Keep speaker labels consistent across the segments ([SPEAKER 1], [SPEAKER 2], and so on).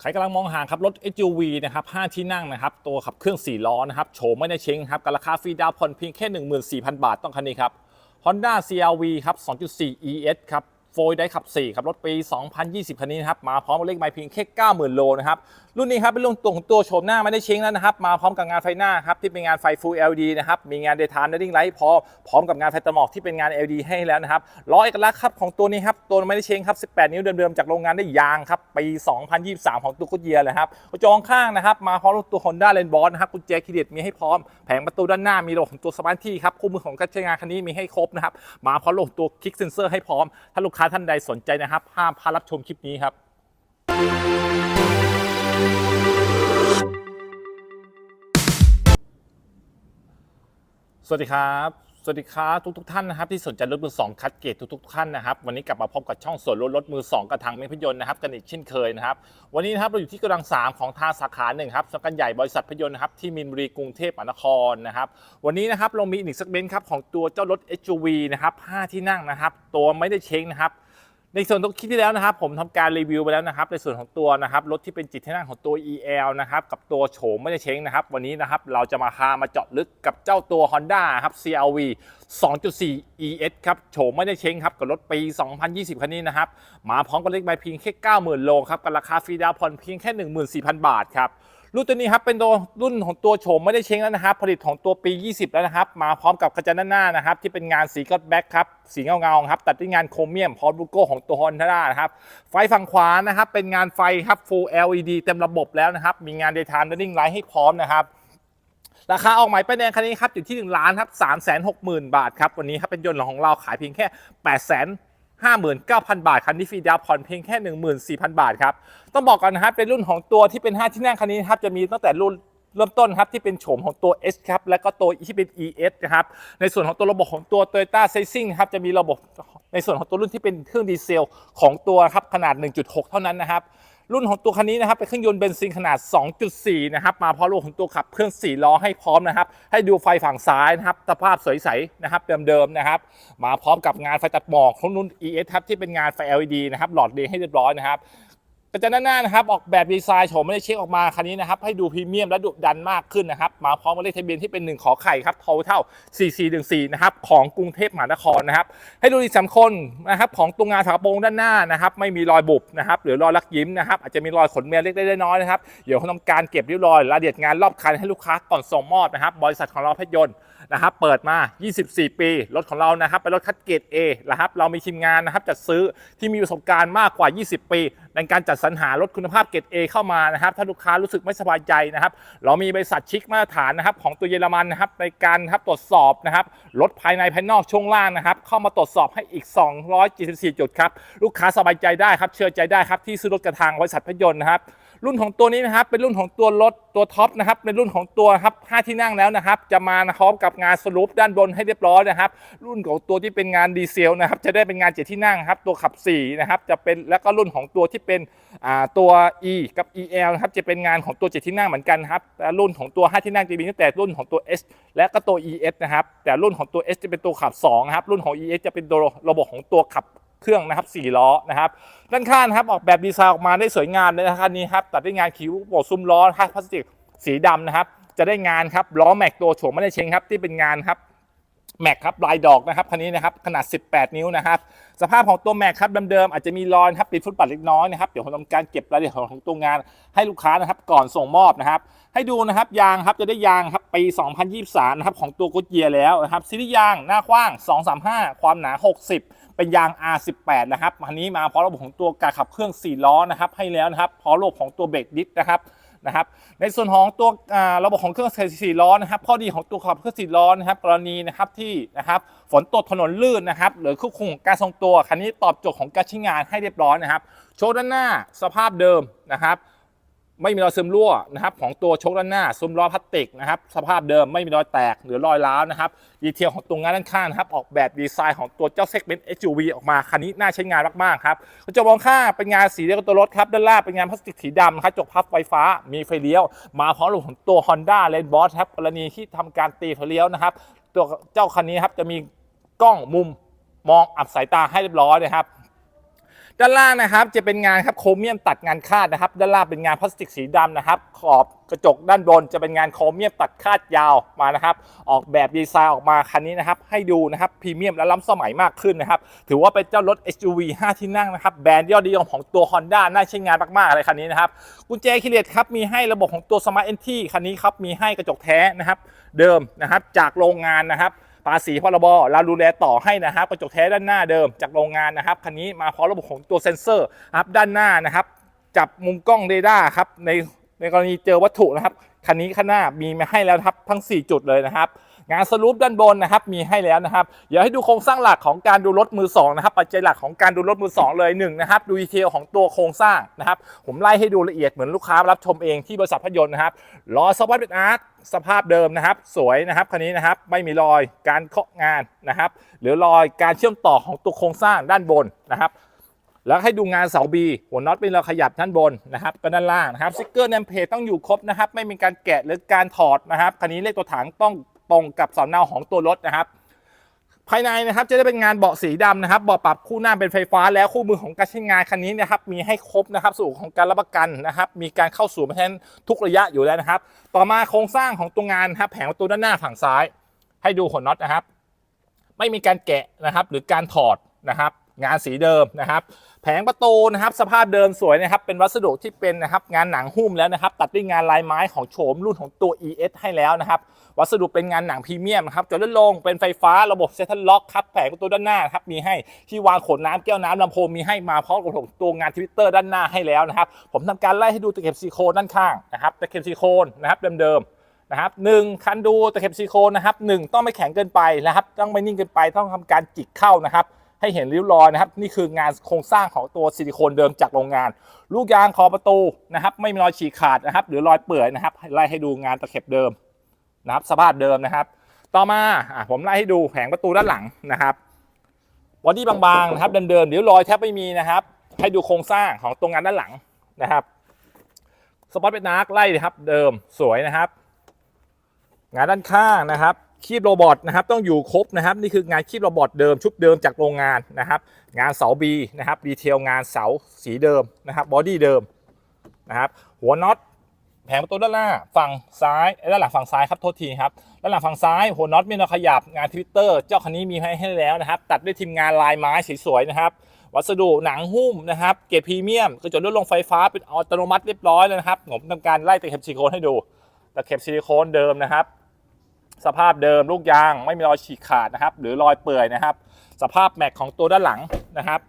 [SPEAKER 1] ใครกำลังมองหาครับรถ SUV นะครับ 5 ที่นั่งนะครับ ตัวขับเครื่อง 4 ล้อนะครับ โฉมไม่ได้เช้งครับกับราคาฟรีดาวน์ผ่อนเพียงแค่ 14,000 บาทต้องคันนี้ครับ Honda CRV ครับ 2.4 ES ครับโฟยได้ขับ 4 ครับ รถปี 2020 คันนี้นะครับ มาพร้อมเลขไมล์เพียงแค่ 90,000 โลนะครับรุ่นนี้ครับเป็นรุ่นตัวของตัวโฉมหน้าไม่ได้เช้งแล้วนะครับ มาพร้อมกับงานไฟหน้าครับที่เป็นงานไฟ Full LED นะครับ มีงาน Daytime Running Light พร้อมพร้อมกับงานไฟตะหมอกที่เป็นงาน LED ให้แล้วนะครับล้อเอกลักษณ์ครับของตัวนี้ครับตัวไม่ได้เช้งครับ 18 นิ้วเดิมๆจากโรงงานได้ยางครับปี 2023 ของตัวกุญเยียเลยครับกระจกข้างนะครับมาพร้อมตัว Honda l a n d b o s นะครับกุญแจคีย์เด็ดมีให้พร้อมแผงประตูด้านหน้ามีระบบของตัวสมาร์ทที่ครับคู่มือของการใช้งานคันนี้มีให้ครบนะครับมาพร้อมระบบตัวคลิกเซนเซอร์ให้พร้อมถ้าลูกค้าท่านใดสนใจนะครับห้ามพลาดรับชมคลิปนี้ครับ สวัสดีครับ สวัสดีครับทุกทุกท่านนะครับที่สนใจรถมือสองคัดเกรดทุกท่านนะครับวันนี้กลับมาพบกับช่องส่วนลดรถมือสองกระทางเมพยนต์นะครับกันอีกเช่นเคยนะครับวันนี้นะครับเราอยู่ที่กำลังสามของทางสาขาหนึ่งครับสำนักงานใหญ่บริษัทพยนต์นะครับที่มินบุรีกรุงเทพมหานครนะครับวันนี้นะครับเรามีอีกหนึ่งเซกเบนครับของตัวเจ้ารถ SUV นะครับ5ที่นั่งนะครับตัวไม่ได้เช้งนะครับ ในส่วนของคลิปที่แล้วนะครับผมทำการรีวิวไปแล้วนะครับในส่วนของตัวนะครับรถที่เป็นจิตที่นั่งของตัว EL นะครับกับตัวโฉมไม่ได้เช้งนะครับวันนี้นะครับเราจะมาพามาเจาะลึกกับเจ้าตัว Honda ครับ CRV 2.4 ES ครับโฉมไม่ได้เช้งครับกับรถปี 2020 คันนี้นะครับมาพร้อมกับเลขใบเพียงแค่ 90,000 โลครับกับราคาฟรีดาวน์ผ่อนเพียงแค่ 14,000 บาทครับ รุ่นตัวนี้ครับเป็นตัวรุ่นของตัวโฉมไม่ได้เช้งแล้วนะครับ ผลิตของตัวปี 20 แล้วนะครับ มาพร้อมกับกระจังด้านหน้านะครับ ที่เป็นงานสีก็อดแบ็คครับ สีเงาเงาๆครับ ตัดด้วยงานโครเมียมพร้อมลูโก้ของตัวฮอนด้านะครับ ไฟฝั่งขวานะครับ เป็นงานไฟครับ Full LED เต็มระบบแล้วนะครับ มีงาน Daytime Running Light ให้พร้อมนะครับราคาออกหมายป้ายแดงคันนี้ครับอยู่ที่1ล้านครับ3 6 0 0 0 0 บาทครับวันนี้ครับเป็นยนต์ของเราขายเพียงแค่8 5 59,000 บาท คันนี้ฟรีดาวผ่อนเพียงแค่ 14,000 บาทครับ ต้องบอกก่อนนะครับเป็นรุ่นของตัวที่เป็น 5 ที่นั่งคันนี้ครับจะมีตั้งแต่รุ่นเริ่มต้นครับที่เป็นโฉมของตัว S ครับและก็ตัวที่เป็น ES นะครับในส่วนของตัวระบบของตัว Toyota s a z i n g ครับจะมีระบบในส่วนของตัวรุ่นที่เป็นเครื่องดีเซลของตัวครับขนาด 1.6 เท่านั้นนะครับ รุ่นของตัวคันนี้นะครับเป็นเครื่องยนต์เบนซินขนาด 2.4 นะครับ มาพร้อมระบบของตัวขับเครื่อง 4 ล้อให้พร้อมนะครับ ให้ดูไฟฝั่งซ้ายนะครับสภาพสวยใสนะครับเดิมๆนะครับ มาพร้อมกับงานไฟตัดหมอกของรุ่น ES ครับที่เป็นงานไฟ LED นะครับหลอดเดียงให้เรียบร้อยนะครับ กระจังด้านหน้านะครับออกแบบดีไซน์โฉมไม่ได้เช็คออกมาคันนี้นะครับให้ดูพรีเมียมและดุดันมากขึ้นนะครับมาพร้อมกับเลขทะเบียนที่เป็น1ขอไข่ครับโทเท่า 4414นะครับของกรุงเทพมหานครนะครับให้ดูอีสามคนนะครับของตัวงานฝากระโปรงด้านหน้านะครับไม่มีรอยบุบนะครับหรือรอยลักยิ้มนะครับอาจจะมีรอยขนเมียเล็กๆน้อยนะครับเดี๋ยวเขาทำการเก็บเรียบร้อยรายละเอียดงานรอบคันให้ลูกค้าก่อนส่งมอบนะครับบริษัทของเราพยนต์ นะครับเปิดมา 24 ปี รถของเรานะครับเป็นรถคัดเกรด A นะครับเรามีทีมงานนะครับจัดซื้อที่มีประสบการณ์มากกว่า 20 ปี ในการจัดสรรหารถคุณภาพเกรด A เข้ามานะครับถ้าลูกค้ารู้สึกไม่สบายใจนะครับเรามีบริษัทชิคมาตรฐานนะครับของตัวเยอรมันนะครับในการนะครับตรวจสอบนะครับรถภายในภายนอกช่วงล่างนะครับเข้ามาตรวจสอบให้อีก 274 จุดครับลูกค้าสบายใจได้ครับเชื่อใจได้ครับที่ซื้อรถกระทางบริษัทพยนต์นะครับ รุ่นของตัวนี้นะครับ เป็นรุ่นของตัวรถตัวท็อปนะครับเป็นรุ่นของตัวครับ5ที่นั่งแล้วนะครับ จะมาพร้อมกับงานสรุปด้านบนให้เรียบร้อยนะครับ รุ่นของตัวที่เป็นงานดีเซลนะครับ จะได้เป็นงานเจ็ดที่นั่งครับ ตัวขับ4นะครับ จะเป็นแล้วก็รุ่นของตัวที่เป็นตัว E กับ EL นะครับ จะเป็นงานของตัวเจ็ดที่นั่งเหมือนกันครับแต่รุ่นของตัว5ที่นั่งจะมีตั้งแต่รุ่นของตัว S และก็ตัว ES นะครับ แต่รุ่นของตัว S จะเป็นตัวขับ2ครับ รุ่นของ ES จะเป็นตัวระบบของตัวขับ เครื่องนะครับ4ล้อนะครับด้านข้างครับออกแบบดีไซน์ออกมาได้สวยงามเลยนะครับนี่ครับตัดด้วยงานคิ้วโบกซุ้มล้อพลาสติกสีดำนะครับ จะได้งานครับล้อแม็กตัวโฉมไม่ได้เชงครับที่เป็นงานครับแม็กครับลายดอกนะครับคันนี้นะครับขนาด 18 นิ้วนะครับ สภาพของตัวแม็กครับเดิมๆอาจจะมีรอยครับติดฟุตปัดเล็กน้อยนะครับเดี๋ยวผมทำการเก็บรายละเอียดของตัวงานให้ลูกค้านะครับก่อนส่งมอบนะครับ ให้ดูนะครับยางครับจะได้ยางครับปี 2023 นะครับของตัวกุดเยียแล้วนะครับซีรีส์ยางหน้ากว้าง 235 ความหนา 60 เป็นยาง R18 นะครับอันนี้มาพร้อมระบบของตัวการขับเครื่อง 4 ล้อนะครับให้แล้วนะครับพร้อมระบบของตัวเบรกดิสนะครับนะครับในส่วนของตัวระบบของเครื่องสี่ล้อนะครับข้อดีของตัวขับเครื่องสี่ล้อนะครับกรณีนะครับที่นะครับ ฝนตกถนนลื่นนะครับหรือควบคุมการทรงตัวคันนี้ตอบโจทย์ของการใช้งานให้เรียบร้อยนะครับ โชว์ด้านหน้าสภาพเดิมนะครับ ไม่มีรอยซึมรั่วนะครับของตัวโชคด้านหน้าซุ้มล้อพลาสติกนะครับสภาพเดิมไม่มีรอยแตกหรือรอยร้าวนะครับดีเทลของตัวงานด้านข้างนะครับออกแบบดีไซน์ของตัวเจ้าเซกเมนต์ SUV ออกมาคันนี้น่าใช้งานมากๆครับกระจกมองข้างเป็นงานสีเดียวกับตัวรถครับด้านล่างเป็นงานพลาสติกสีดำนะครับจกพับไฟฟ้ามีไฟเลี้ยว มาพร้อมระบบของตัว Honda l a n b o s ครับกรณีที่ทำการตีไฟเลี้ยวนะครับตัวเจ้าคันนี้ครับจะมี กล้องมุมมองอับสายตาให้เรียบร้อยนะครับ ด้านล่างนะครับจะเป็นงานครับโครเมียมตัดงานคาดนะครับ ด้านล่างเป็นงานพลาสติกสีดำนะครับ ขอบกระจกด้านบนจะเป็นงานโครเมียมตัดคาดยาวมานะครับ ออกแบบดีไซน์ออกมาคันนี้นะครับ ให้ดูนะครับพรีเมียมและล้ำสมัยมากขึ้นนะครับ ถือว่าเป็นเจ้ารถ SUV 5 ที่นั่งนะครับ แบรนด์ยอดนิยมของตัว Honda น่าใช้งานมากๆเลยคันนี้นะครับกุญแจคีย์เลสครับมีให้ระบบของตัว Smart Entry คันนี้ครับมีให้กระจกแท้นะครับ เดิมนะครับจากโรงงานนะครับ ภาษีพรบเราดูแลต่อให้นะครับกระจกแท้ด้านหน้าเดิมจากโรงงานนะครับคันนี้มาพร้อมระบบของตัวเซ็นเซอร์ครับด้านหน้านะครับ จับมุมกล้องเรดาร์ครับในในกรณีเจอวัตถุนะครับคันนี้ข้างหน้ามีมาให้แล้วครับทั้ง 4 จุดเลยนะครับ งานสรุปด้านบนนะครับมีให้แล้วนะครับเดี๋ยวให้ดูโครงสร้างหลักของการดูรถมือสองนะครับปัจจัยหลักของการดูรถมือสองเลยหนึ่งนะครับดูดีเทลของตัวโครงสร้างนะครับผมไล่ให้ดูละเอียดเหมือนลูกค้ารับชมเองที่บริษัทพยนต์นะครับล้อสวัสดิ์เป็นอาร์ตสภาพเดิมนะครับ สวยนะครับคันนี้นะครับไม่มีรอยการเคาะงานนะครับหรือรอยการเชื่อมต่อของตัวโครงสร้างด้านบนนะครับแล้วให้ดูงานเสาบีหัวน็อตเป็นเราขยับด้านบนนะครับก็ด้านล่างนะครับสติกเกอร์เนมเพจต้องอยู่ครบนะครับ ไม่มีการแกะหรือการถอดนะครับคันนี้เลขตัวถังต้อง ตรงกับสำเนาของตัวรถนะครับ ภายในนะครับจะได้เป็นงานเบาะสีดำนะครับเบาะปรับคู่หน้าเป็นไฟฟ้าแล้วคู่มือของการใช้งานคันนี้นะครับมีให้ครบนะครับสูตรของการรับประกันนะครับ มีการเข้าสู่มาแทนทุกระยะอยู่แล้วนะครับ ต่อมาโครงสร้างของตัวงานนะครับแผงประตูด้านหน้าฝั่งซ้าย ให้ดูหัวน็อตนะครับ ไม่มีการแกะนะครับ หรือการถอดนะครับ งานสีเดิมนะครับ แผงประตูนะครับสภาพเดิมสวยนะครับเป็นวัสดุที่เป็นนะครับงานหนังหุ้มแล้วนะครับตัดด้วยงานลายไม้ของโฉมรุ่นของตัว ES ให้แล้วนะครับวัสดุเป็นงานหนังพรีเมียมนะครับจนลดลงเป็นไฟฟ้าระบบเซ็นทรัลล็อกครับแผงประตูด้านหน้าครับมีให้ที่วางขวดน้ำแก้วน้ำลำโพงมีให้มาพร้อมกับตัวงานทวิตเตอร์ด้านหน้าให้แล้วนะครับผมทำการไล่ให้ดูตะเข็บซิลิโคนด้านข้างนะครับตะเข็บซิลิโคนนะครับเดิมๆนะครับหนึ่งคันดูตะเข็บซิลิโคนนะครับหนึ่งต้องไม่แข็งเกินไปนะครับต้องไม่นิ่งเกินไปต้องทำการจิกเข้านะครับ ให้เห็นริ้วรอยนะครับนี่คืองานโครงสร้างของตัวซิลิโคนเดิมจากโรงงาน ลูกยางคอประตูนะครับ ไม่มีรอยฉีกขาดนะครับ หรือรอยเปื่อยนะครับไล่ให้ดูงานตะเข็บเดิมนะครับสภาพเดิมนะครับ ต่อมาอะผมไล่ให้ดูแผงประตูด้านหลังนะครับบอดี้บางๆนะครับเดิมๆริ้วรอยแทบไม่มีนะครับ ให้ดูโครงสร้างของตัวงานด้านหลังนะครับสปอตเป็นนาร์กไล่เลยครับ เดิมสวยนะครับ งานด้านข้างนะครับคีบโรบอทนะครับต้องอยู่ครบนะครับนี่คืองานคีบโรบอทเดิมชุดเดิมจากโรงงานนะครับงานเสาบีนะครับดีเทลงานเสาสีเดิมนะครับบอดี้เดิมนะครับหัวน็อตแผงประตูด้านหน้าฝั่งซ้ายด้านหลังฝั่งซ้ายครับโทษทีครับด้านหลังฝั่งซ้ายหัวน็อตไม่เราขยับงานทวิตเตอร์เจ้าคันนี้มีให้ให้แล้วนะครับ ตัดด้วยทีมงานลายไม้สวยๆนะครับวัสดุหนังหุ้มนะครับเกรดพรีเมียมกระจกลดลงไฟฟ้าเป็นอัตโนมัติเรียบร้อยแล้วนะครับผมทำการไล่ตะเข็บซิลิโคนให้ดูตะเข็บซิลิโคนเดิมนะครับ สภาพเดิมลูกยางไม่มีรอยฉีกขาดนะครับ หรือรอยเปื่อยนะครับ สภาพแม็กของตัวด้านหลังนะครับ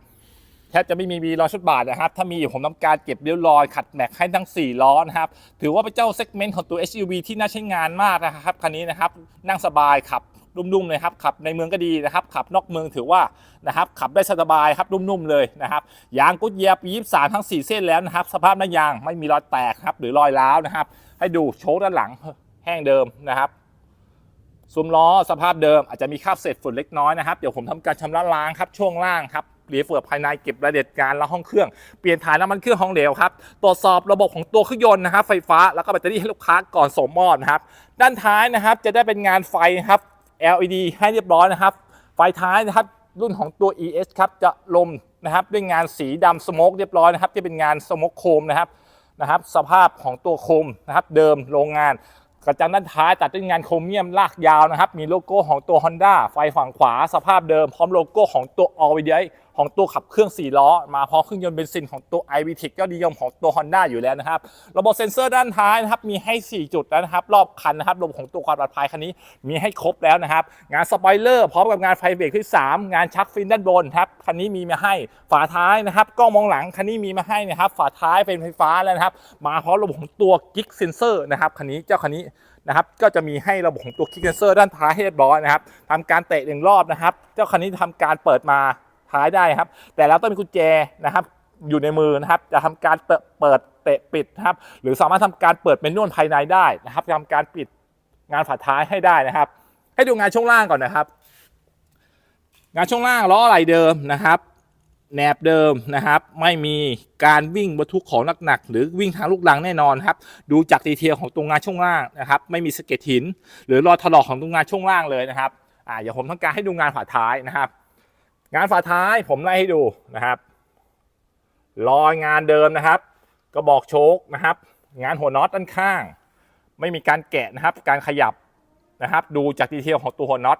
[SPEAKER 1] แทบจะไม่มีมีรอยชุดบาทนะครับ ถ้ามีผมทำการเก็บเรียวรอยขัดแม็กให้ทั้ง 4 ล้อนะครับ ถือว่าเป็นเจ้าเซกเมนต์ของตัว SUV ที่น่าใช้งานมากนะครับ คันนี้นะครับ นั่งสบายขับนุ่มๆเลยครับ ขับในเมืองก็ดีนะครับ ขับนอกเมืองถือว่านะครับ ขับได้สบายครับ นุ่มๆเลยนะครับ ยางกุดเยียปี23ทั้ง 4 เส้นแล้วนะครับ สภาพหน้ายางไม่มีรอยแตกครับ หรือรอยร้าวนะครับ ให้ดูโชคด้านหลังแห้งเดิมนะครับ ซุ้มล้อสภาพเดิมอาจจะมีคราบเศษฝุ่นเล็กน้อยนะครับ เดี๋ยวผมทำการชำระล้างครับช่วงล่างครับรีเฟิร์ภายในเก็บรายละเอียดการและห้องเครื่อง เปลี่ยนถ่ายน้ำมันเครื่องห้องเหลวครับตรวจสอบระบบของตัวเครื่องยนต์นะครับไฟฟ้าแล้วก็แบตเตอรี่ให้ลูกค้าก่อนส่งมอบนะครับ ด้านท้ายนะครับจะได้เป็นงานไฟครับ LED ให้เรียบร้อยนะครับ ไฟท้ายนะครับรุ่นของตัว ES ครับจะลมนะครับด้วยงานสีดำสโมกเรียบร้อยนะครับจะเป็นงานสโมกโคมนะครับนะครับ สภาพของตัวโคมนะครับเดิมโรงงาน กระจังด้านท้ายตัดด้วยงานโครเมียมลากยาวนะครับ มีโลโก้ของตัว Honda ไฟฝั่งขวาสภาพเดิม พร้อมโลโก้ของตัว All w h e e l ของตัวขับเครื่อง 4 ล้อ มาพร้อมเครื่องยนต์เบนซินของตัว i v t e c ยอดนิยมของตัว Honda อยู่แล้วนะครับ ระบบเซ็นเซอร์ด้านท้ายนะครับ มีให้ 4 จุดนะครับ รอบคันนะครับ ระบบของตัวความปลอดภัยคันนี้มีให้ครบแล้วนะครับ งานสปอยเลอร์พร้อมกับงานไฟเบรกที่ 3 งานชักฟินด้านบนครับ คันนี้มีมาให้ ฝาท้ายนะครับ กล้องมองหลังคันนี้มีมาให้นะครับ ฝาท้ายเป็นไฟฟ้าแล้วนะครับ มาพร้อมระบบของตัวกิ๊กเซนเซอร์นะครับคันนี้เจ้าคันนี้นะครับก็จะมีให้ระบบของตัวคิกเซนเซอร์ด้านท้ายให้เรียบร้อยนะครับทำการเตะหนึ่งรอบนะครับ เจ้าคันนี้ทำการเปิดมา ท้ายได้ครับ แต่แล้วต้องมีกุญแจนะครับอยู่ในมือนะครับ จะทำการเปิดเตะปิดนะครับ หรือสามารถทำการเปิดเป็นนวลภายในได้นะครับทำการปิดงานฝาท้ายให้ได้นะครับ ให้ดูงานช่วงล่างก่อนนะครับ งานช่วงล่างล้ออะไรเดิมนะครับแหนบเดิมนะครับ ไม่มีการวิ่งบรรทุกของหนักๆหรือวิ่งทางลูกลังแน่นอนครับ ดูจากดีเทลของตรงงานช่วงล่างนะครับ ไม่มีสเก็ดหิน หรือรอยถลอกของตรงงานช่วงล่างเลยนะครับอ่าเดี๋ยวผมต้องการให้ดูงานฝาท้ายนะครับ งานฝาท้ายผมไล่ให้ดูนะครับรอยงานเดิมนะครับ กระบอกโชคนะครับ งานหัวน็อตด้านข้าง ไม่มีการแกะนะครับ การขยับนะครับ ดูจากดีเทลของตัวหัวน็อต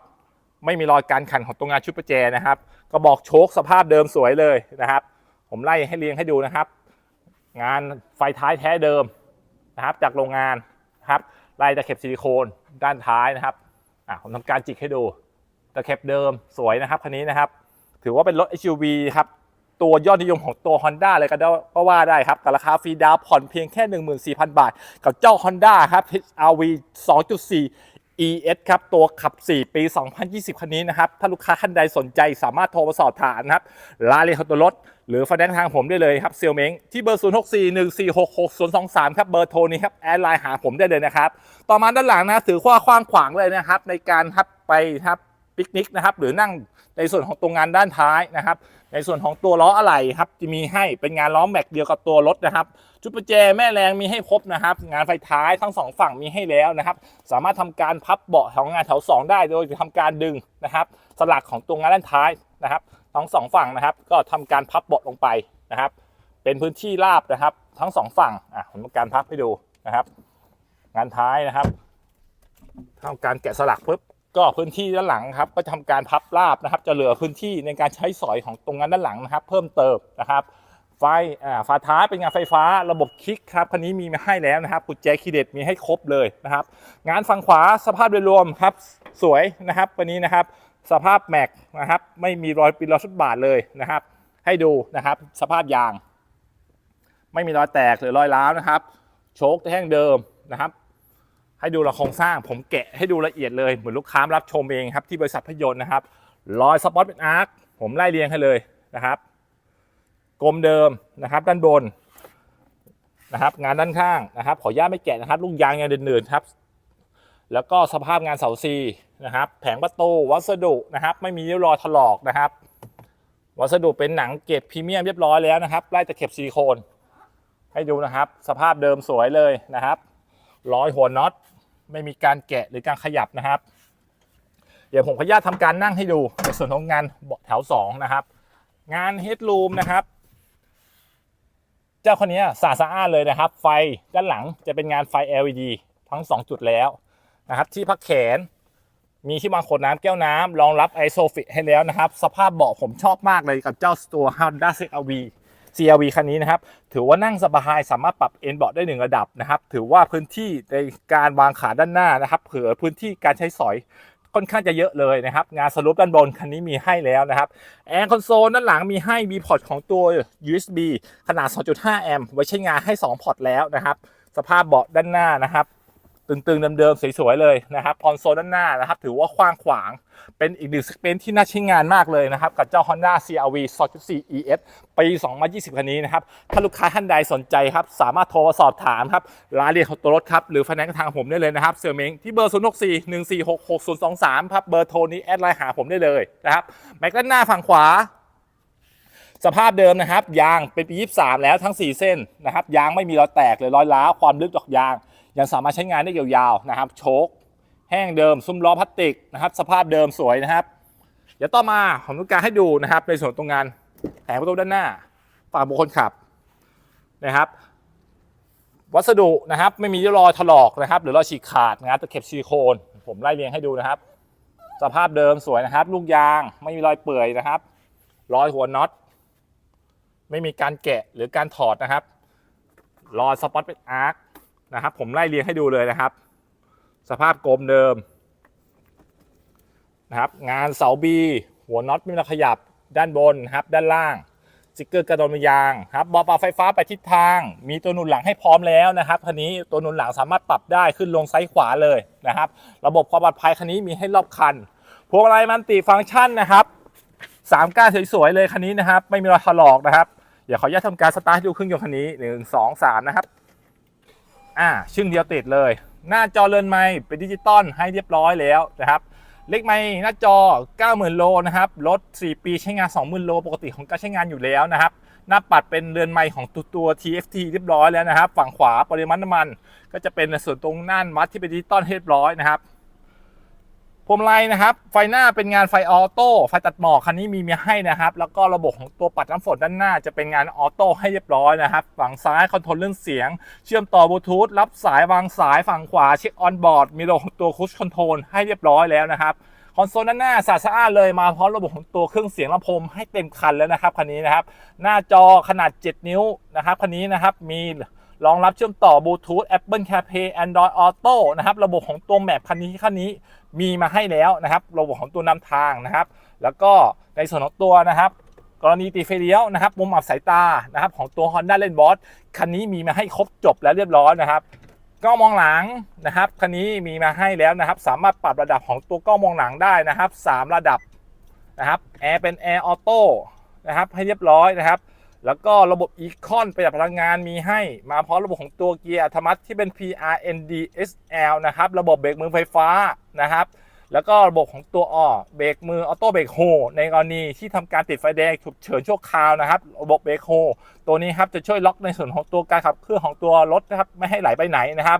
[SPEAKER 1] ไม่มีรอยการขันของตัวงานชุดประแจนะครับ กระบอกโชคสภาพเดิมสวยเลยนะครับ ผมไล่ให้เรียงให้ดูนะครับ งานไฟท้ายแท้เดิมนะครับ จากโรงงานนะครับไล่ตะเข็บซิลิโคนด้านท้ายนะครับ อะผมทำการจิกให้ดู ตะเข็บเดิมสวยนะครับคันนี้นะครับ ถือว่าเป็นรถ SUV ครับ ตัวยอดนิยมของตัว Honda เลยก็ได้ก็ว่าได้ครับกับราคาฟรีดาวผ่อนเพียงแค่ 14,000 บาท กับเจ้า Honda ครับ HRV 2.4 ES ครับตัวขับ 4 ปี 2020 คันนี้นะครับ ถ้าลูกค้าท่านใดสนใจสามารถโทรมาสอบถามนะครับรายละเอียดของตัวรถ หรือฟันแนนทางผมได้เลยครับเซียวเม้งที่เบอร์ 0641466023 ครับ เบอร์โทรนี้ครับ แอดไลน์หาผมได้เลยนะครับ ต่อมาด้านหลังนะถือว่าขว้างขวางเลยนะครับ ในการครับไปครับ ปิกนิกนะครับหรือนั่งในส่วนของตรงงานด้านท้ายนะครับ ในส่วนของตัวล้ออะไหล่ครับจะมีให้เป็นงานล้อแม็กเดียวกับตัวรถนะครับ ชุดประแจแม่แรงมีให้ครบนะครับ งานไฟท้ายทั้งสองฝั่งมีให้แล้วนะครับ สามารถทำการพับเบาะของงานแถว 2 ได้โดยทำการดึงนะครับ สลักของตัวงานด้านท้ายนะครับทั้งสองฝั่งนะครับ ก็ทำการพับเบาะลงไปนะครับ เป็นพื้นที่ราบนะครับ ทั้งสองฝั่งอะผมทำการพับให้ดูนะครับ งานท้ายนะครับทำการแกะสลักปุ๊บ ก็พื้นที่ด้านหลังครับก็ทำการพับราบนะครับ จะเหลือพื้นที่ในการใช้สอยของตรงนั้นด้านหลังนะครับ เพิ่มเติมนะครับไฟอ่าฝาท้ายเป็นงานไฟฟ้าระบบคลิกครับคันนี้มีมาให้แล้วนะครับกุญแจคีเด็ดมีให้ครบเลยนะครับ งานฝั่งขวาสภาพโดยรวมครับสวยนะครับวันนี้นะครับ สภาพแม็กนะครับไม่มีรอยปีนรอยชุดบาทเลยนะครับ ให้ดูนะครับสภาพยาง ไม่มีรอยแตกหรือรอยร้าวนะครับ โชคแท่งเดิมนะครับ ให้ดูละโครงสร้างผมแกะให้ดูละเอียดเลยเหมือนลูกค้ารับชมเองครับที่บริษัทพยนต์นะครับรอยสปอตเป็นอาร์คผมไล่เรียงให้เลยนะครับกลมเดิมนะครับด้านบนนะครับงานด้านข้างนะครับ ขออนุญาตไม่แกะนะครับลูกยางยังเดินๆครับ แล้วก็สภาพงานเสาซีนะครับ แผงประตูวัสดุนะครับ ไม่มีริ้วรอยถลอกนะครับ วัสดุเป็นหนังเกรดพรีเมียมเรียบร้อยแล้วนะครับไล่ตะเข็บซิลิโคนให้ดูนะครับ สภาพเดิมสวยเลยนะครับร้อยหัวน็อต ไม่มีการแกะหรือการขยับนะครับ เดี๋ยวผมขออนุญาตทำการนั่งให้ดูในส่วนของงานเบาะแถวสองนะครับ งานเฮดรูมนะครับเจ้าคนนี้สะอาดสะอานเลยนะครับ ไฟด้านหลังจะเป็นงานไฟ LED ทั้ง 2 จุดแล้วนะครับ ที่พักแขน มีที่วางขวดน้ำแก้วน้ำรองรับไอโซฟิให้แล้วนะครับ สภาพเบาะผมชอบมากเลยกับเจ้าตัว Honda CRV CRV คันนี้นะครับ ถือว่านั่งสบายสามารถปรับเอนเบาะได้หนึ่งระดับนะครับ ถือว่าพื้นที่ในการวางขาด้านหน้านะครับเผื่อพื้นที่การใช้สอยค่อนข้างจะเยอะเลยนะครับ งานสรุปด้านบนคันนี้มีให้แล้วนะครับแอร์คอนโซลด้านหลังมีให้มีพอร์ตของตัว USB ขนาด 2.5 แอมป์ไว้ใช้งานให้ 2 พอร์ตแล้วนะครับ สภาพเบาะด้านหน้านะครับ ตึงๆเดิมๆสวยๆเลยนะครับคอนโซลด้านหน้านะครับ ถือว่ากว้างขวาง เป็นอีกหนึ่งสเปนที่น่าใช้งานมากเลยนะครับ กับเจ้า Honda CRV 2.4 ES ปี 2020 คันนี้นะครับ ถ้าลูกค้าท่านใดสนใจครับ สามารถโทรสอบถามครับรายละเอียดของตัวรถครับ หรือฟันแนนซ์ทางผมได้เลยนะครับเสี่ยวเมงที่เบอร์ 064 146 6023 ครับ เบอร์โทรนี้แอดไลน์หาผมได้เลยนะครับแม็กด้านหน้าฝั่งขวาสภาพเดิมนะครับ ยางเป็นปี 23 แล้วทั้ง 4 เส้นนะครับ ยางไม่มีรอยแตกหรือรอยร้าวความลึกดอกยาง ยังสามารถใช้งานได้ยาวๆนะครับ โชคแห้งเดิม ซุ้มล้อพลาสติกนะครับ สภาพเดิมสวยนะครับ เดี๋ยวต่อมาผมต้องการให้ดูนะครับ ในส่วนตรงงานแผงประตูด้านหน้าฝั่งบุคคลขับนะครับ วัสดุนะครับไม่มีรอยถลอกนะครับ หรือรอยฉีกขาดงานตะเข็บซิลิโคน ผมไล่เรียงให้ดูนะครับ สภาพเดิมสวยนะครับ ลูกยางไม่มีรอยเปื่อยนะครับ รอยหัวน็อตไม่มีการแกะหรือการถอดนะครับรอยสปอตเป็นอาร์ค นะครับ ผมไล่เรียงให้ดูเลยนะครับ สภาพกลมเดิมนะครับ งานเสาบีหัวน็อตไม่มีรอยขยับด้านบนนะครับ ด้านล่างสติ๊กเกอร์กระดมยางครับบาะปรับไฟฟ้าไปทิศทาง มีตัวหนุนหลังให้พร้อมแล้วนะครับคันนี้ตัวหนุนหลังสามารถปรับได้ขึ้นลงซ้ายขวาเลยนะครับ ระบบความปลอดภัยคันนี้มีให้รอบคันพวงมาลัยมันติฟังก์ชันนะครับสามก้านสวยๆเลยคันนี้นะครับ ไม่มีรอยถลอกนะครับ เดี๋ยวขออนุญาตทำการสตาร์ทดูเครื่องยนต์คันนี้หนึ่งสองสามนะครับ อ่าชึ่งเดียวติดเลย หน้าจอเรือนไม้เป็นดิจิตอลให้เรียบร้อยแล้วนะครับเล็กไม้หน้าจอ 90,000 โลนะครับรถ 4 ปีใช้งาน 20,000 โล ปกติของการใช้งานอยู่แล้วนะครับหน้าปัดเป็นเรือนไม้ของตัวตัว TFT เรียบร้อยแล้วนะครับ ฝั่งขวาปริมาณน้ำมัน ก็จะเป็นส่วนตรงน่านวัดที่เป็นดิจิตอลให้เรียบร้อยนะครับ พวงมาลัยนะครับ ไฟหน้าเป็นงานไฟออโต้ไฟตัดหมอกคันนี้มีมีให้นะครับ แล้วก็ระบบของตัวปัดน้ำฝนด้านหน้าจะเป็นงานออโต้ให้เรียบร้อยนะครับ ฝั่งซ้ายคอนโทรลเรื่องเสียง เชื่อมต่อบลูทูธรับสายวางสายฝั่งขวาเช็คออนบอร์ดมีระบบตัวคุชคอนโทรลให้เรียบร้อยแล้วนะครับคอนโซลด้านหน้าสะอาดเลยมาพร้อมระบบของตัวเครื่องเสียงลำโพงให้เต็มคันแล้วนะครับคันนี้นะครับ หน้าจอขนาด 7 นิ้วนะครับคันนี้นะครับมี รองรับเชื่อมต่อบลูทูธ Apple CarPlay Android Auto นะครับ ระบบของตัวแมปคันนี้คันนี้มีมาให้แล้วนะครับ ระบบของตัวนำทางนะครับ แล้วก็ในส่วนของตัวนะครับกรณีตีไฟเลี้ยวนะครับมุมอับสายตานะครับของตัว Honda l a n b o s คันนี้มีมาให้ครบจบแล้วเรียบร้อยนะครับกล้องมองหลังนะครับคันนี้มีมาให้แล้วนะครับ สามารถปรับระดับของตัวกล้องมองหลังได้นะครับ 3 ระดับนะครับแอร์เป็นแอร์ออโต้นะครับให้เรียบร้อยนะครับ แล้วก็ระบบอีคอนประหยัดพลังงานมีให้มาพร้อมระบบของตัวเกียร์อัตโนมัติที่เป็น PRNDSL นะครับ ระบบเบรกมือไฟฟ้านะครับ แล้วก็ระบบของตัวอ้อเบรกมือออโต้เบรกโฮในกรณีที่ทำการติดไฟแดงฉุกเฉินชั่วคราวนะครับ ระบบเบรกโฮตัวนี้ครับจะช่วยล็อกในส่วนของตัวการขับเคลื่อนของตัวรถนะครับไม่ให้ไหลไปไหนนะครับ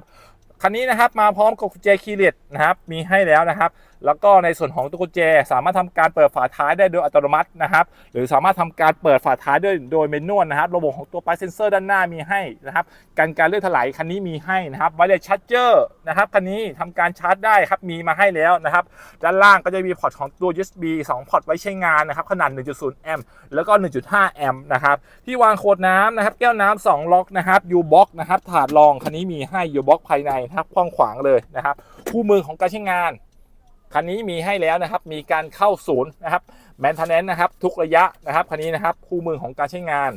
[SPEAKER 1] คันนี้นะครับมาพร้อมกับกุญแจคีย์เลสนะครับมีให้แล้วนะครับ แล้วก็ในส่วนของตัวกุญแจ สามารถทำการเปิดฝาท้ายได้โดยอัตโนมัตินะครับ หรือสามารถทำการเปิดฝาท้ายด้วยโดยเมนนวลนะครับ ระบบของตัวปลายเซนเซอร์ด้านหน้ามีให้นะครับกันการเลื่อนถลายคันนี้มีให้นะครับไวเลสชาร์เจอร์นะครับคันนี้ทำการชาร์จได้ครับ มีมาให้แล้วนะครับ ด้านล่างก็จะมีพอร์ตของตัว USB 2 พอร์ตไว้ใช้งานนะครับ ขนาด 1.0 แอมป์ แล้วก็ 1.5 แอมป์นะครับ ที่วางขวดน้ำนะครับ แก้วน้ำ2ล็อกนะครับ U-Box นะครับ ถาดรองคันนี้มีให้ U-Box ภายในนะครับกว้างขวางเลยนะครับ คู่มือของการใช้งาน คันนี้มีให้แล้วนะครับ มีการเข้าศูนย์นะครับแมนเทนแนนนะครับ ทุกระยะนะครับคันนี้นะครับคู่มือของการใช้งาน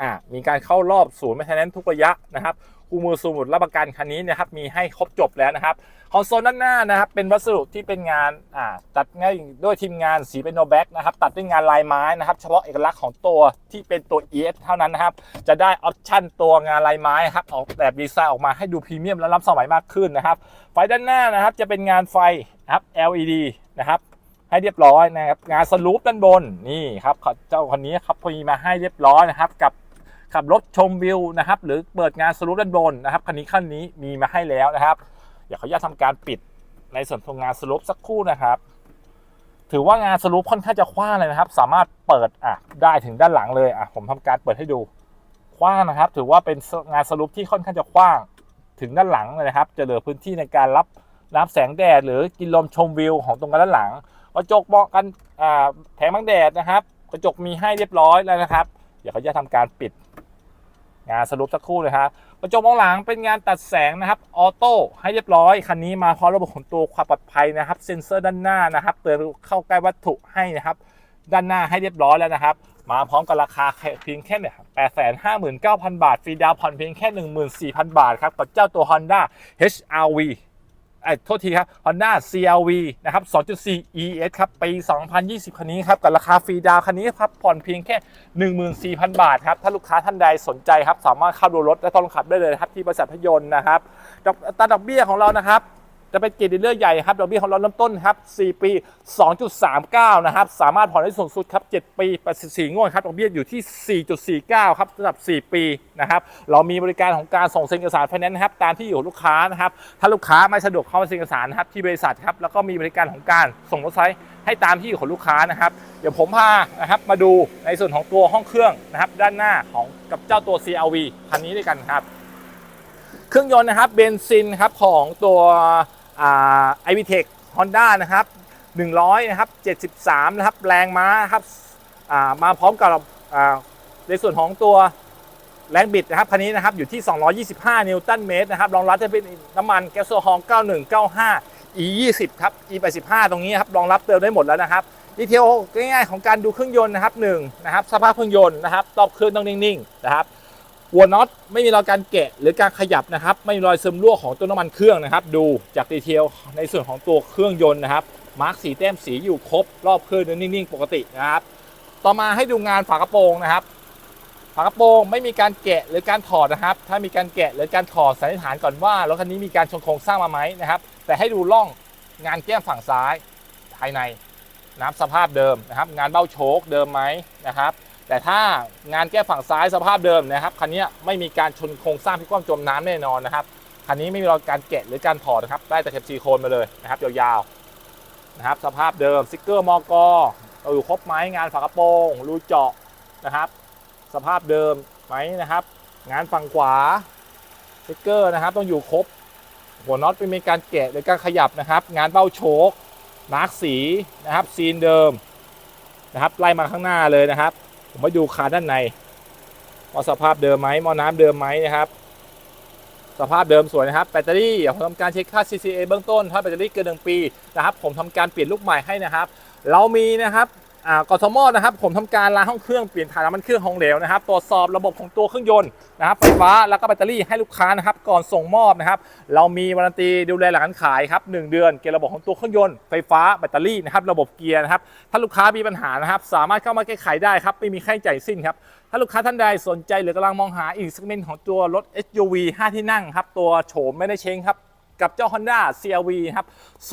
[SPEAKER 1] อ่ามีการเข้ารอบศูนย์แมนเทนแนนทุกระยะนะครับ คูมือสมุดรับประกันคันนี้นะครับมีให้ครบจบแล้วนะครับคอนโซลด้านหน้านะครับเป็นวัสดุที่เป็นงานอ่าตัดง่ายด้วยทีมงานสีเป็นโนแบ็กนะครับตัดด้วยงานลายไม้นะครับเฉพาะเอกลักษณ์ของตัวที่เป็นตัว ES เท่านั้นนะครับจะได้ออปชั่นตัวงานลายไม้ครับออกแบบดีไซน์ออกมาให้ดูพรีเมียมและล้ำสมัยมากขึ้นนะครับไฟด้านหน้านะครับจะเป็นงานไฟนะครับ LED นะครับให้เรียบร้อยนะครับงานสลูปด้านบนนี่ครับเจ้าคนนี้ครับพอมีมาให้เรียบร้อยนะครับกับ ขับรถชมวิวนะครับ หรือเปิดงานสลูปด้านบนนะครับคันนี้คันนี้มีมาให้แล้วนะครับเดี๋ยวเขาจะทำการปิดในส่วนของงานสลูปสักครู่นะครับ ถือว่างานสลูปค่อนข้างจะกว้างเลยนะครับ สามารถเปิดอะได้ถึงด้านหลังเลยอะผมทำการเปิดให้ดูกว้างนะครับ ถือว่าเป็นงานสรุปที่ค่อนข้างจะกว้างถึงด้านหลังเลยนะครับ จะเหลือพื้นที่ในการรับรับแสงแดดหรือกินลมชมวิวของตรงกันด้านหลังกระจกเหมาะกันอ่าแผงบังแดดนะครับ กระจกมีให้เรียบร้อยแล้วนะครับ เดี๋ยวเขาจะทำการปิด งานสรุปสักครู่เลยครับกระจกมองหลังเป็นงานตัดแสงนะครับออโต้ให้เรียบร้อยคันนี้มาพร้อมระบบของตัวความปลอดภัยนะครับ เซ็นเซอร์ด้านหน้านะครับเตือนเข้าใกล้วัตถุให้นะครับ ด้านหน้าให้เรียบร้อยแล้วนะครับ มาพร้อมกับราคาเพียงแค่เนี่ยแปดแสนห้าหมื่นเก้าพันบาทฟรีดาวน์ผ่อนเพียงแค่หนึ่งหมื่นสี่พันบาทครับกับเจ้าตัว Honda HRV ไอ้โทษทีครับ Honda CRV นะครับ 2.4 ES ครับ ปี 2020 คันนี้ครับ กับราคาฟรีดาวคันนี้ครับ ผ่อนเพียงแค่ 14,000 บาทครับ ถ้าลูกค้าท่านใดสนใจครับ สามารถเข้าดูรถและต้องขับได้เลยครับ ที่บริษัทพยนต์นะครับดอกอัตาดอกเบี้ยของเรานะครับ จะเป็นเกรดดีลเลอร์ใหญ่ครับดอกเบี้ยของเราเริ่มต้นครับ 4 ปี 2.39 นะครับ สามารถผ่อนได้สูงสุดครับ 7 ปี84งวดครับดอกเบี้ยอยู่ที่ 4.49 ครับสำหรับ 4 ปีนะครับ เรามีบริการของการส่งเซ็นเอกสารไฟแนนซ์นะครับ ตามที่อยู่ลูกค้านะครับ ถ้าลูกค้าไม่สะดวกเข้ามาเซ็นเอกสารนะครับที่บริษัทครับ แล้วก็มีบริการของการส่งรถไซส์ให้ตามที่อยู่ของลูกค้านะครับ เดี๋ยวผมพานะครับมาดูในส่วนของตัวห้องเครื่องนะครับ ด้านหน้าของกับเจ้าตัว CRV คันนี้ด้วยกันครับ เครื่องยนต์นะครับเบนซินครับของตัว ไอวิเทคฮอนด้านะครับ100นะครับ73นะครับแรงม้าครับมาพร้อมกับในส่วนของตัวแรงบิดนะครับคันนี้นะครับอยู่ที่ 225 นิวตันเมตรนะครับรองรับจะเป็นน้ำมันแก๊สโซฮอล9195 E 20 ครับ E 85 ตรงนี้ครับรองรับเติมได้หมดแล้วนะครับดีเทลง่ายๆของการดูเครื่องยนต์นะครับหนึ่งนะครับสภาพเครื่องยนต์นะครับรอบเครื่องต้องนิ่งๆนะครับ หัวน็อตไม่มีรอยการแกะหรือการขยับนะครับ ไม่มีรอยซึมรั่วของตัวน้ำมันเครื่องนะครับ ดูจากดีเทลในส่วนของตัวเครื่องยนต์นะครับมาร์กสีแต้มสีอยู่ครบ รอบเครื่องนิ่งๆปกตินะครับ ต่อมาให้ดูงานฝากระโปรงนะครับ ฝากระโปรงไม่มีการแกะหรือการถอดนะครับ ถ้ามีการแกะหรือการถอดสันนิษฐานก่อนว่ารถคันนี้มีการชนโครงสร้างมาไหมนะครับ แต่ให้ดูร่องงานแก้มฝั่งซ้ายภายในนะครับสภาพเดิมนะครับ งานเบ้าโชคเดิมไหมนะครับ แต่ถ้างานแก้ฝั่งซ้ายสภาพเดิมนะครับคันนี้ไม่มีการชนโครงสร้างพิกความจมน้ำแน่นอนนะครับคันนี้ไม่มีรอยการแกะหรือการถอดนะครับได้แต่เข็บซีโคนมาเลยนะครับยาวๆนะครับสภาพเดิมสติกเกอร์มอกอเราอยู่ครบไหมงานฝากระโปรงรูเจาะนะครับ สภาพเดิมไหมนะครับ งานฝั่งขวาสติกเกอร์นะครับต้องอยู่ครบ หัวน็อตไม่มีการแกะหรือการขยับนะครับ งานเบ้าโชคมาร์กสีนะครับซีนเดิมนะครับไล่มาข้างหน้าเลยนะครับ ผมมาดูคานด้านในว่าสภาพเดิมไหมหม้อน้ำเดิมไหมนะครับ สภาพเดิมสวยนะครับแบตเตอรี่ผมทำการเช็คค่า CCA เบื้องต้นถ้าแบตเตอรี่เกินหนึ่งปีนะครับ ผมทำการเปลี่ยนลูกใหม่ให้นะครับ เรามีนะครับ กทมนะครับ ผมทำการล้างห้องเครื่องเปลี่ยนถ่ายน้ำมันเครื่องของเหลวนะครับตรวจสอบระบบของตัวเครื่องยนต์นะครับไฟฟ้าแล้วก็แบตเตอรี่ให้ลูกค้านะครับ ก่อนส่งมอบนะครับ เรามีวารันตีดูแลหลังการขายครับหนึ่งเดือน เกี่ยวกับระบบของตัวเครื่องยนต์ไฟฟ้าแบตเตอรี่นะครับระบบเกียร์นะครับถ้าลูกค้ามีปัญหานะครับ สามารถเข้ามาแก้ไขได้ครับไม่มีค่าใช้จ่ายสิ้นครับถ้าลูกค้าท่านใดสนใจหรือกำลังมองหาอีกสักเมนของตัวรถ SUV 5 ที่นั่งครับตัวโฉมไม่ได้เช้งครับกับเจ้า Honda CRV ครับ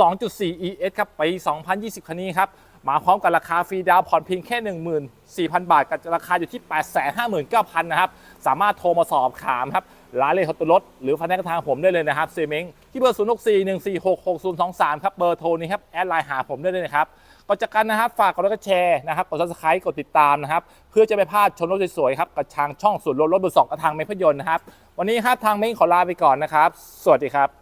[SPEAKER 1] 2.4 ES ครับปี2020 คันนี้ครับ มาพร้อมกับราคาฟรีดาวน์ผ่อนเพียงแค่ 14,000 บาท กับราคาอยู่ที่ 859,000 นะครับ สามารถโทรมาสอบถามครับร้านเลขของตัวรถหรือฟันแนกทางผมได้เลยนะครับเซเม้งที่เบอร์ 0 6 4 1 4 6 6 0 2 3 ครับเบอร์โทรนี้ครับแอดไลน์หาผมได้เลยนะครับก่อนจากกันนะครับฝากกดไลค์กดแชร์นะครับกด subscribe กดติดตามนะครับเพื่อจะไม่พลาดชมรถสวยๆครับกับทางช่องส่วนลดรถเบอร์สองกับทางเมพยนต์นะครับวันนี้ครับทางเม้งขอลาไปก่อนนะครับ สวัสดีครับ